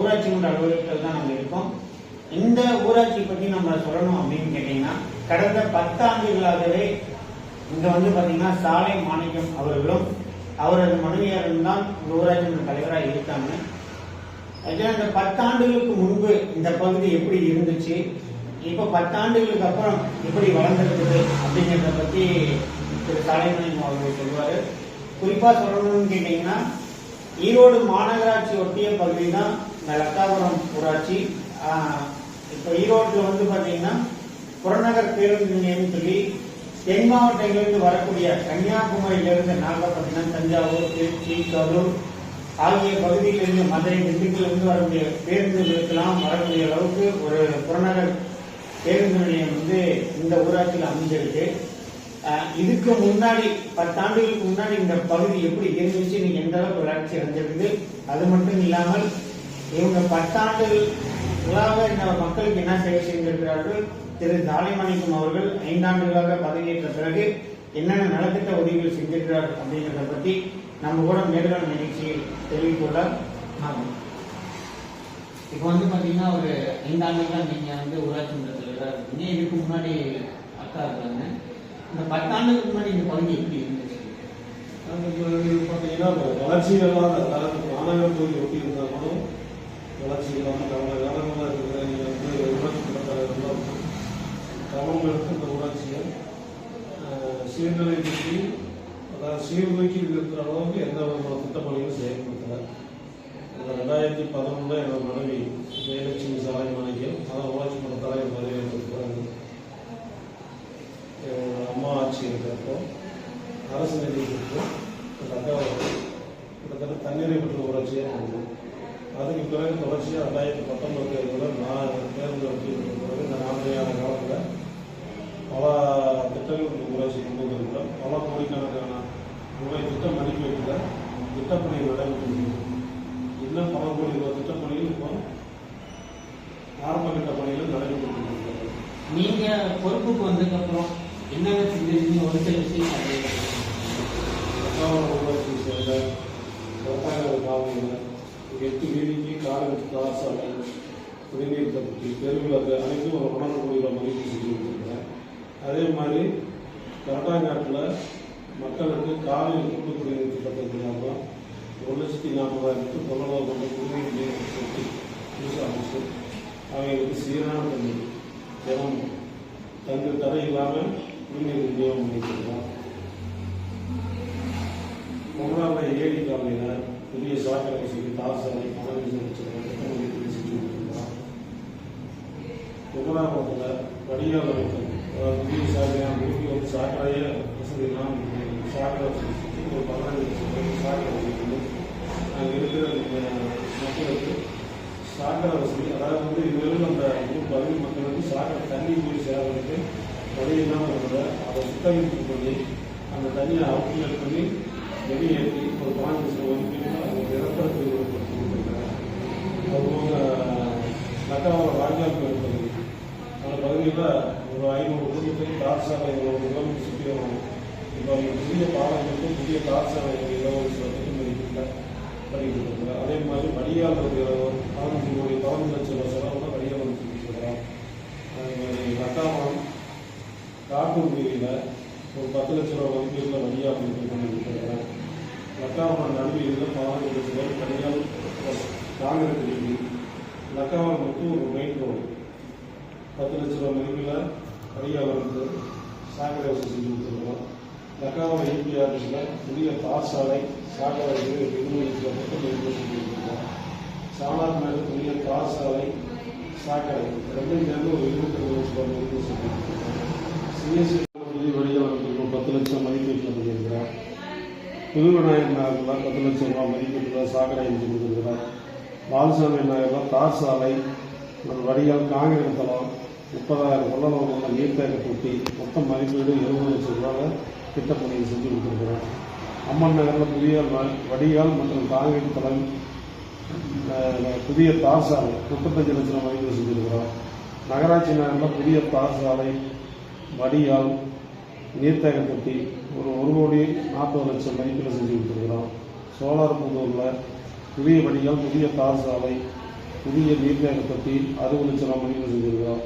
ஊராட்சி மன்ற அலுவலகத்தில் தான் நம்ம இருக்கோம். இந்த ஊராட்சி பற்றி நம்ம சொல்லணும் அப்படின்னு கேட்டீங்கன்னா கடந்த பத்தாண்டுகளாகவே இங்க வந்து பாத்தீங்கன்னா சாலை மாணிக்கம் அவர்களும் அவரது மனைவியாரும் தான் இந்த ஊராட்சி தலைவராக இருக்காங்க. ஆக்சுவலா இந்த பத்தாண்டுகளுக்கு முன்பு இந்த பகுதி எப்படி இருந்துச்சு இப்போ பத்தாண்டுகளுக்கு அப்புறம் எப்படி வளர்ந்துருக்குது அப்படிங்கிறத பற்றி திரு சாலைமணியம் அவர்கள் சொல்வார் குறிப்பாக சொல்லணும்னு கேட்டீங்கன்னா ஈரோடு மாநகராட்சி ஒட்டிய பகுதி தான் லத்தாபுரம் ஊராட்சி. இப்போ இப்ப ஈரோட்டில் வந்து பாத்தீங்கன்னா புறநகர் பேருந்து நிலையம் சொல்லி தென் மாவட்டங்களிலிருந்து வரக்கூடிய கன்னியாகுமரியிலிருந்து நாகப்பட்டினம் தஞ்சாவூர் திருச்சி கரூர் ஆகிய பகுதியிலிருந்து மதுரை திண்டுக்கல்லிருந்து வரக்கூடிய பேருந்துகளுக்கெல்லாம் வரக்கூடிய அளவுக்கு ஒரு புறநகர் பேருந்து நிலையம் வந்து இந்த ஊராட்சியில் அமைஞ்சிருக்கு. இதுக்கு முன்னாடி பத்தாண்டுகளுக்கு முன்னாடி இந்த பகுதி எப்படி இருந்துச்சு நீங்க எந்த அளவுக்கு வளர்ச்சி அடைஞ்சிருக்கு அது மட்டும் இல்லாமல் இவங்க பத்தாண்டுகளாக இந்த மக்களுக்கு என்ன சேவை செய்திருக்கிறார்கள்? திரு தாலைமணிக்கும் அவர்கள் ஐந்தாண்டுகளாக பதவியேற்ற பிறகு என்னென்ன நலத்திட்ட உதவிகள் செஞ்சிருக்கிறார் அப்படிங்கிறத பத்தி நம்ம கூட நேர்காணல் நிகழ்ச்சியில் தெரிவித்துள்ளார் ஆமாம் இப்போ வந்து பாத்தீங்கன்னா ஒரு ஐந்தாண்டுகளா நீங்க வந்து ஊராட்சி மன்ற தலைவராக இருக்கீங்க. இதுக்கு முன்னாடி அக்கா இருக்காங்க இந்த பத்தாண்டுக்கு முன்னாடி இந்த பகுதி எப்படி இருந்துச்சு? அதுக்கு பார்த்தீங்கன்னா இப்போ வளர்ச்சிகள்லாம் அதாவது மாநகர தொகுதி ஒட்டி இருந்தாலும் வளர்ச்சி இல்லாமல் கடந்த காலங்களாக இருக்கிற நீங்கள் வந்து ஊராட்சி மன்றத்தலைவர்கள்லாம் கவனம் எடுத்து இந்த ஊராட்சியை சீர்நிலைப்படுத்தி அதாவது சீர்தூக்கி இருக்கிற அளவுக்கு எந்த விதமான திட்டப்பணிகளும் செயல்படுத்தலை. இந்த ரெண்டாயிரத்தி பதினொன்றில் என்னோட மனைவி ஜெயலட்சுமி சாலை மனைவியும் அதான் ஊராட்சி மன்ற தலைவர் பதவியேற்றிருக்கிறாங்க எங்களோட அம்மா ஆட்சி இருக்கிறப்போ அரசு நிதி இருக்கும் கிட்டத்தட்ட தண்ணீரை பெற்ற ஊராட்சியாக இருந்தது. அதுக்கு பிறகு தொடர்ச்சியாக ரெண்டாயிரத்தி பத்தொன்பது தேர்தலில் நான் தேர்தல் வெற்றி பிறகு இந்த நான்கையான காலத்தில் பல திட்டங்கள் இந்த ஊராட்சி கொண்டு வந்திருக்கிறோம் பல கோடிக்கணக்கான ரூபாய் திட்ட மதிப்பீட்டில் திட்டப்பணிகள் நடைபெற்று இன்னும் பல கோடி ரூபாய் திட்டப்பணிகள் இப்போ ஆரம்ப கட்ட பணிகள் நடைபெற்று இருக்கிறது நீங்க பொறுப்புக்கு வந்ததுக்கு அப்புறம் என்னென்ன செஞ்சிருக்கீங்க ஒரு சில விஷயம் எட்டு வீதிக்கு காலகட்ட தாசாலை குடிநீர் தொட்டி தெருவிளக்கு அனைத்தும் ஒரு பன்னெண்டு மகிழ்ச்சி செஞ்சு கொடுத்துருக்கேன் அதே மாதிரி கரட்டாங்காட்டில் மக்களுக்கு காலை கூட்டு குடிநீர் திட்டத்திற்காக ஒரு லட்சத்தி நாற்பதாயிரத்து தொண்ணூறு கொண்ட குடிநீர் நீர் தொட்டி புதுசாக அமைச்சு அவங்களுக்கு சீரான தண்ணீர் தினம் தங்கு தடை இல்லாமல் குடிநீர் விநியோகம் பண்ணிட்டுருக்கோம் பொங்கலால ஏழி காலையில் புதிய சாக்கடை செய்து தார் சாலை மணல் திட்டங்களை செஞ்சு கொடுத்துருக்கோம் பொங்கலாபத்தில் வடிகால் அமைத்தல் அதாவது புதிய சாக்கடையாக விரும்பி வந்து சாக்கடையே வசதி இல்லாமல் சாக்கடை வசதி ஒரு பதினஞ்சு லட்சம் பேருக்கு சாக்கடை வசதி வந்து அங்கே இருக்கிற மக்களுக்கு சாக்கடை வசதி அதாவது வந்து இதுவரையும் அந்த ஊர் பகுதி மக்களுக்கு சாக்கடை தண்ணி போய் சேரவங்களுக்கு வழி இல்லாமல் இருந்ததை அதை சுத்தகரிப்பு பண்ணி அந்த தண்ணியை அவுட்லெட் பண்ணி வெளியேற்றி ஒரு பாஞ்சு அந்த ஒரு ஐநூறு குடும்பத்துக்கு தார் சாலை கிலோமீட்டர் சுற்றி வரணும் இப்போ அவங்க புதிய பாலங்களுக்கு புதிய தார் சாலை இருபது பண்ணிக்கிட்டு இருக்காங்க அதே மாதிரி வடிகால் பதினஞ்சு கோடி பதினஞ்சு லட்சம் ரூபாய் செலவில் வடிகால் வச்சுருக்கிறோம் அதே மாதிரி நட்டாமரம் காட்டூர் வீதியில் ஒரு பத்து லட்ச ரூபா மதிப்பீட்டில் வழியாக பண்ணிட்டு பண்ணியிருக்கிறாங்க லக்காவரம் நடுவீதியில் பதினஞ்சு லட்ச ரூபாய் காங்கிரஸ் வீதி லக்காவரம் மட்டும் ஒரு மெயின் ரோடு பத்து லட்ச ரூபா மதிப்பில் வழியாக வந்து சாக்கடை வசதி செஞ்சு கொடுத்துருக்கோம் லக்காவரம் ஏபி ஆஃபீஸில் புதிய தார் சாலை சாக்கடை இருபது மட்டும் மதிப்பில் சாலார் மேலே புதிய தார் சாலை சாக்கடை ரெண்டும் சேர்ந்து ஒரு இருபத்தி ரெண்டு லட்ச ரூபாய் மதிப்பு செஞ்சு சிஎஸ்சி புதிய வழிகள் அமைச்சிருக்கோம் பத்து லட்சம் மதிப்பீட்டில் பண்ணியிருக்கிறோம் புதுவிநாயகர் நகரில் பத்து லட்சம் ரூபாய் மதிப்பீட்டில் சாக்கடை செஞ்சு கொடுத்துருக்கிறோம் பாலசாமி நகரில் தார் சாலை ஒரு வடிகால் காங்கிரஸ் தளம் முப்பதாயிரம் கொள்ளளவு நீர்த்தேக்க தொட்டி மொத்தம் மதிப்பீடு இருபது லட்சம் ரூபாய் திட்டப்பணியை செஞ்சு கொடுத்துருக்குறோம் அம்மன் நகரில் புதிய வடிகால் மற்றும் காங்கிரீட் தளம் புதிய தார் சாலை முப்பத்தஞ்சு லட்சம் ரூபாய் மதிப்பீடு செஞ்சுருக்கிறோம் நகராட்சி நகரில் புதிய தார் சாலை வடிகால் நீர்த்தேக்க தொட்டி ஒரு ஒரு கோடி நாற்பது லட்சம் மதிப்பீடு செஞ்சு கொடுத்துருக்குறோம் சோலார் புதூரில் புதிய வடிகால் புதிய தார் சாலை புதிய நீர்நிலை பற்றி அறுபது லட்சம் ரூபாய் மதிப்பில் செஞ்சிருக்கிறோம்.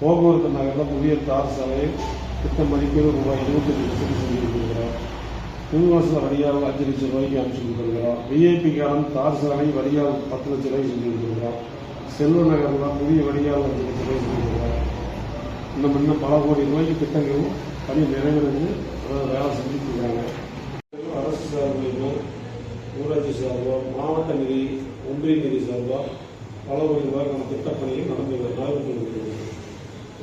போக்குவரத்து நகரில் புதிய தார் சாலை திட்ட மதிப்பீடு ரூபாய் இருபத்தஞ்சு லட்சம் செஞ்சு கொடுத்துருக்குறோம் புதுவாசல் வடிகால் அஞ்சு லட்சம் ரூபாய்க்கு அனுப்பிச்சு கொடுத்துருக்குறோம் விஐபி காலம் தார் சாலை வடிகால் பத்து லட்சம் ரூபாய்க்கு செஞ்சு கொடுத்துருக்கிறோம் செல்வ நகரில் புதிய வடிகால் அஞ்சு லட்சம் ரூபாய் செஞ்சு கொடுத்துருக்குறோம் இன்னும் இன்னும் பல கோடி ரூபாய்க்கு திட்டங்களும் பணி நிறைவேறது வேலை செஞ்சுட்டு இருக்காங்க அரசு சார்பிலும் ஊராட்சி சார்பாக மாவட்ட நிதி ஒன்றிய நிதி சார்பாக பல ரூபாய்க்கான திட்டப்பணிகள் நடந்து கொண்டிருக்கிறது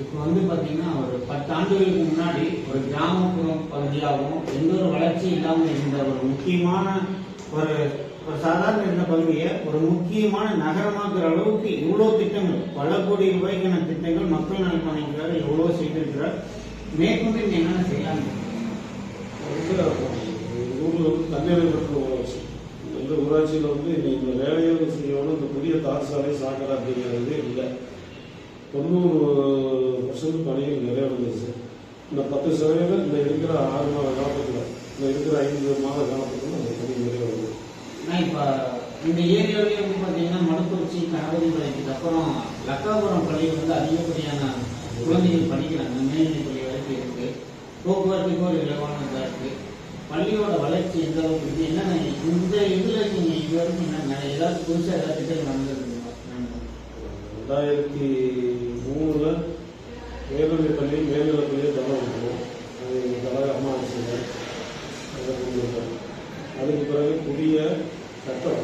இப்போ வந்து பாத்தீங்கன்னா ஒரு பத்து ஆண்டுகளுக்கு முன்னாடி ஒரு கிராமப்புறம் பகுதியாகவும் எந்த ஒரு வளர்ச்சி இல்லாமல் இருந்த ஒரு முக்கியமான ஒரு ஒரு சாதாரண இருந்த பகுதியை ஒரு முக்கியமான நகரமாக்குற அளவுக்கு இவ்வளவு திட்டங்கள் பல கோடி ரூபாய்க்கான திட்டங்கள் மக்கள் நலன் பணிக்கிறார் எவ்வளவு செய்திருக்கிறார் மேற்கொண்டு என்னென்ன செய்யலாம்? ஊரில் வந்து தண்ணீரை பெற்ற எந்த இந்த ஊராட்சியில் வந்து இந்த இந்த வேலையை செய்யணும் இந்த புதிய தார் சாலை சாக்கடை அப்படிங்கிறது இல்லை. தொண்ணூறு பர்சன்ட் பணிகள் நிறைவடைஞ்சிருச்சு இந்த பத்து சதவீதம் இந்த இருக்கிற ஆறு மாத காலத்துக்குள்ள இந்த இருக்கிற ஐந்து மாத காலத்துக்குள்ள அந்த பணி நிறைவடைஞ்சு ஆனா இந்த ஏரியாவிலே வந்து பார்த்தீங்கன்னா மடுக்குறிச்சி கணபதி பாளையத்துக்கு அப்புறம் லக்காபுரம் பள்ளி வந்து அதிகப்படியான குழந்தைகள் படிக்கிறாங்க. மேல்நிலை பள்ளி வரைக்கும் இருக்கு. போக்குவரத்துக்கு ஒரு இலவானதா இருக்கு. பள்ளியோட வளர்ச்சி எந்த அளவுக்கு இருக்கு? என்னென்ன இந்த இதுல நீங்க இது வரைக்கும் என்ன ஏதாவது புதுசா ஏதாவது திட்டங்கள் நடந்திருக்குங்களா? ரெண்டாயிரத்தி மூணுல மேல்நிலை பள்ளி மேல்நிலை பள்ளியை தலை விட்டுருவோம் அது எங்கள் தலை அம்மா ஆட்சியில் அதை கொண்டு அதுக்கு பிறகு புதிய சட்டம்.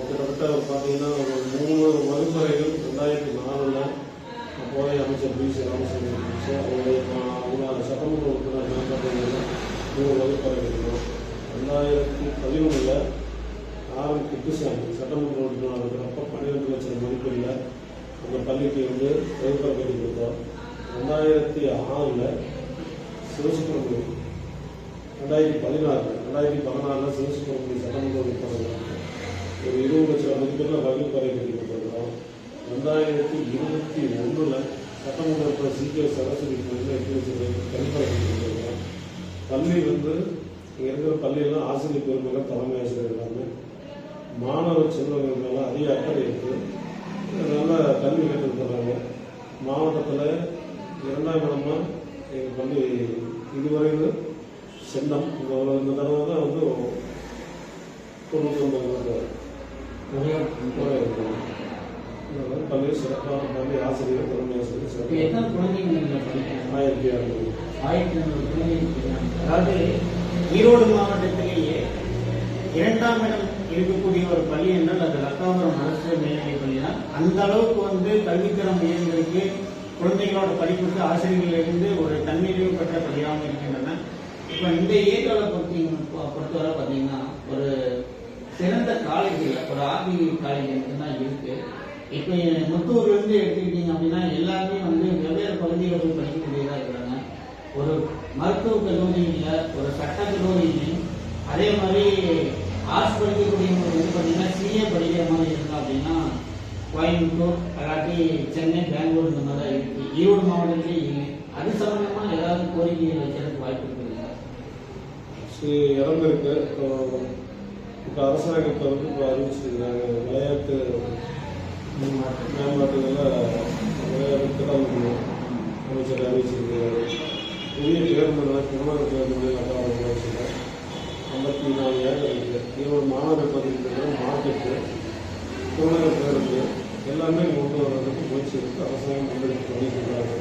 கிட்டத்தட்ட பார்த்தீங்கன்னா ஒரு மூணு வகுப்பறைகள் ரெண்டாயிரத்தி நாலில் அப்போதைய அமைச்சர் பி சி ராமச்சந்திரன் அவருடைய அவங்க சட்டமன்ற உறுப்பினர் நான் பார்த்தீங்கன்னா மூணு வகுப்பறைகள் இருக்கும் ரெண்டாயிரத்தி பதினொன்றில் ஆர் குப்புசாமி சட்டமன்ற உறுப்பினர் இருக்கிறப்ப பன்னிரெண்டு லட்சம் மதிப்பெண்ணில் அந்த பள்ளிக்கு வந்து வகுப்பறை கட்டி கொடுத்தோம் ரெண்டாயிரத்தி ஆறில் சிவசுப்பிரமணியம் ரெண்டாயிரத்தி பதினாறு ரெண்டாயிரத்தி பதினாறில் சிவசுப்பிரமணியம் சட்டமன்ற உறுப்பினர் ஒரு இருபது லட்சம் மதிப்பெண்ணில் வகுப்பறை கட்டி கொடுத்துருக்கிறோம் ரெண்டாயிரத்தி இருபத்தி ஒன்றில் சட்டமன்ற உறுப்பினர் சி கே சரஸ்வதி கோயிலில் எட்டு லட்சம் ரூபாய்க்கு கழிப்பறை கொடுத்துருக்கிறோம் பள்ளி வந்து இங்கே இருக்கிற பள்ளியெல்லாம் ஆசிரியர் பெருமைகள் தலைமை ஆசிரியர் எல்லாமே. மாணவர் செல்வங்கள் மேலே அதிக அக்கறை இருக்குது நல்ல கல்வி கற்றுத்தர்றாங்க மாவட்டத்தில் இரண்டாம் இடமா எங்கள் பள்ளி இதுவரையில் சென்னம் இந்த தடவை தான் வந்து தொண்ணூற்றி ஒன்பது பள்ளி. சிறப்பான பள்ளி ஆசிரியர் தலைமை ஆசிரியர் சிறப்பாக ஆயிரத்தி அறுநூறு. ஆயிரத்தி அதாவது ஈரோடு மாவட்டத்திலேயே இரண்டாம் இடம் இருக்கக்கூடிய ஒரு பள்ளி என்றால் அது லக்காபுரம் அரசு மேல்நிலைப் பள்ளி தான் அந்த அளவுக்கு வந்து கல்வித்தரம் உயர்ந்திருக்கு குழந்தைகளோட படிப்புக்கு ஆசிரியர்களிலிருந்து ஒரு தன்னிறைவு பெற்ற பள்ளியாகவும் இருக்கின்றன. இப்போ இந்த ஏரியாவில் பொறுத்தீங்க பொறுத்தவரை பார்த்தீங்கன்னா ஒரு சிறந்த காலேஜில் ஒரு ஆர்பி காலேஜ் மட்டும்தான் இருக்கு. இப்போ முத்தூர்ல இருந்து எடுத்துக்கிட்டீங்க அப்படின்னா எல்லாருமே வந்து வெவ்வேறு பகுதிகளில் படிக்கக்கூடியதாக இருக்கிறாங்க. ஒரு மருத்துவ கல்லூரியில் ஒரு சட்ட கல்லூரியிலையும் அதே மாதிரி ஆர்ட்ஸ் படிக்கக்கூடியவங்க இது பார்த்தீங்கன்னா சிஏ படிக்கிற மாதிரி இருந்தா அப்படின்னா கோயம்புத்தூர் அல்லாட்டி சென்னை பெங்களூர் இந்த மாதிரி தான் இருக்கு ஈரோடு மாவட்டத்திலே இல்லை. அது சம்பந்தமா ஏதாவது கோரிக்கைகள் வைக்கிறதுக்கு வாய்ப்பு இருக்குது இடம் இருக்கு இப்போ அரசாங்கத்தை வந்து இப்போ அறிவிச்சிருக்கிறாங்க. விளையாட்டு மேம்பாட்டுகளில் விளையாட்டு திட்டம் அமைச்சர் அறிவிச்சிருக்கிறாரு. புதிய பேருந்து திருமண பேருந்து கட்டாளம் ஐம்பத்தி நாலு ஏக்கர் இருக்கு ஈரோடு மாநகர் பகுதியில் மார்க்கெட்டு திருநகர் பேருந்து எல்லாமே கொண்டு வர்றதுக்கு முயற்சி இருக்கு அரசாங்கம் முன்னெடுத்து பண்ணியிருக்கிறாங்க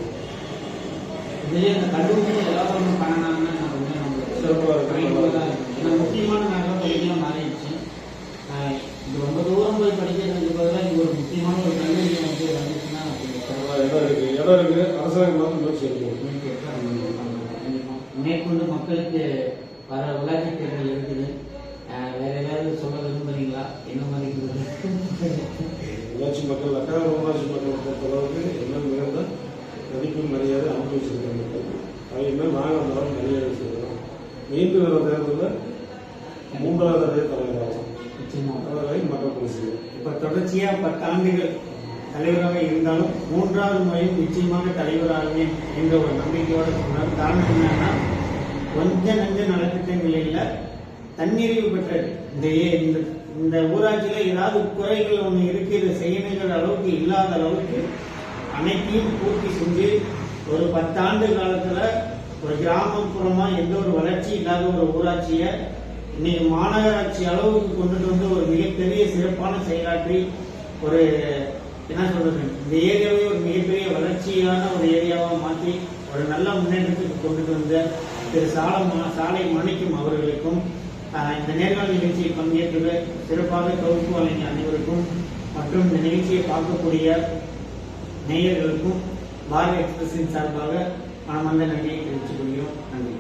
இதுலயே அந்த கல்லூரியில் ஏதாவது ஒன்று பண்ணனாங்கன்னா நம்ம வந்து நம்மளுக்கு சிறப்பா இருக்கு. முக்கியமான நகரம் பகுதியாக மாறிடுச்சு. இது ரொம்ப தூரம் போய் படிக்கிறதுக்கு பதிலாக இது ஒரு முக்கியமான ஒரு கல்லூரி வந்து வந்துச்சுன்னா இடம் இருக்கு. இடம் இருக்கு. அரசாங்கம் பார்த்து முயற்சி கண்டிப்பா. மேற்கொண்டு மக்களுக்கு வர உள்ளாட்சி தேர்தல் இருக்குது. வேற ஏதாவது சொல்ல விரும்புறீங்களா என்ன மாதிரி இருக்குது? உள்ளாட்சி மக்கள் அக்கார உள்ளாட்சி மக்களை பொறுத்தளவுக்கு எல்லாம் மிகுந்த மதிப்பு மரியாதை அனுபவிச்சிருக்க மக்கள். அவங்க நாங்கள் அந்த மரியாதை செய்கிறோம் மீண்டும் வர தேர்தலில் மூன்றாவது அதே தலைவராகும். நிச்சயமா. அதனை மக்கள் பணி செய்யும் இப்ப தொடர்ச்சியா பத்து ஆண்டுகள் தலைவராக இருந்தாலும் மூன்றாவது முறையும் நிச்சயமாக தலைவராகுவேன் என்ற ஒரு நம்பிக்கையோடு சொன்னார். காரணம் என்னன்னா கொஞ்ச நஞ்ச நலத்திட்டங்கள் இல்லை தன்னிறைவு பெற்றது இந்த ஏ- இந்த இந்த ஊராட்சியில ஏதாவது குறைகள் ஒன்று இருக்கு இதை செய்யணுங்கிற அளவுக்கு இல்லாத அளவுக்கு அனைத்தையும் பூர்த்தி செஞ்சு ஒரு பத்தாண்டு காலத்துல ஒரு கிராமப்புறமா எந்த ஒரு வளர்ச்சி இல்லாத ஒரு ஊராட்சியை இன்னைக்கு மாநகராட்சி அளவுக்கு கொண்டுட்டு வந்து ஒரு மிகப்பெரிய சிறப்பான செயலாற்றி ஒரு என்ன சொல்றது இந்த ஏரியாவை ஒரு மிகப்பெரிய வளர்ச்சியான ஒரு ஏரியாவா மாற்றி ஒரு நல்ல முன்னேற்றத்துக்கு கொண்டுட்டு வந்த திரு சாலமா சாலை மாணிக்கம் அவர்களுக்கும் இந்த நேர்காணல் நிகழ்ச்சியை பங்கேற்று சிறப்பாக தொகுப்பு வழங்கிய அனைவருக்கும் மற்றும் இந்த நிகழ்ச்சியை பார்க்கக்கூடிய நேயர்களுக்கும் பாரத் எக்ஸ்பிரஸின் சார்பாக மனமந்த நன்றியை தெரிவித்துக் கொள்கிறோம். நன்றி.